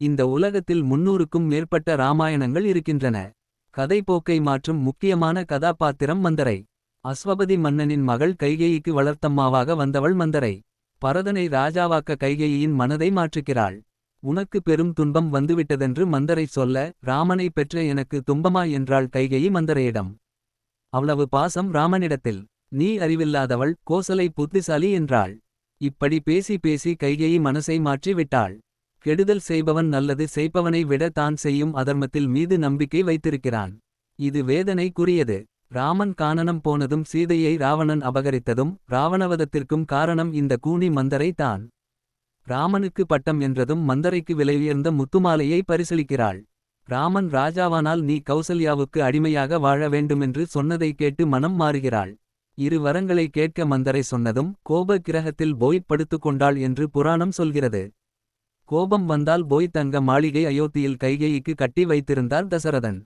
இந்த உலகத்தில் முன்னூறுக்கும் மேற்பட்ட ராமாயணங்கள் இருக்கின்றன. கதைப்போக்கை மாற்றும் முக்கியமான கதாபாத்திரம் மந்தரை. அஸ்வபதி மன்னனின் மகள் கைகேயிக்கு வளர்த்தம்மாவாக வந்தவள் மந்தரை. பரதனை ராஜாவாக்க கைகேயின் மனதை மாற்றுகிறாள். உனக்கு பெரும் துன்பம் வந்துவிட்டதென்று மந்தரை சொல்ல. ராமனை பெற்ற எனக்கு துன்பமா என்றாள் கைகேயி மந்தரையிடம். அவ்வளவு பாசம் ராமனிடத்தில். நீ அறிவில்லாதவள் கோசலை புத்திசாலி என்றாள். இப்படி பேசி பேசி கைகேயி மனசை மாற்றி விட்டாள். கெடுதல் செய்பவன் நல்லது செய்பவனை விட தான் செய்யும் அதர்மத்தில் மீது நம்பிக்கை வைத்திருக்கிறான். இது வேதனைக்குரியது. ராமன் கானனம் போனதும் சீதையை ராவணன் அபகரித்ததும். ராவணவதத்திற்கும் காரணம் இந்த கூனி மந்தரை தான். ராமனுக்கு பட்டம் என்றதும் மந்தரைக்கு விலையுயர்ந்த முத்துமாலையை பரிசளிக்கிறாள். ராமன் ராஜாவானால் நீ கௌசல்யாவுக்கு அடிமையாக வாழ வேண்டுமென்று சொன்னதை கேட்டு மனம் மாறுகிறாள். இரு வரங்களை கேட்க மந்தரை சொன்னதும் கோப கிரகத்தில் போய் படுத்துக் கொண்டாள் என்று புராணம் சொல்கிறது. கோபம் வந்தால் போய் தங்க மாளிகை அயோத்தியில் கைகேயிக்கு கட்டி வைத்திருந்தார் தசரதன்.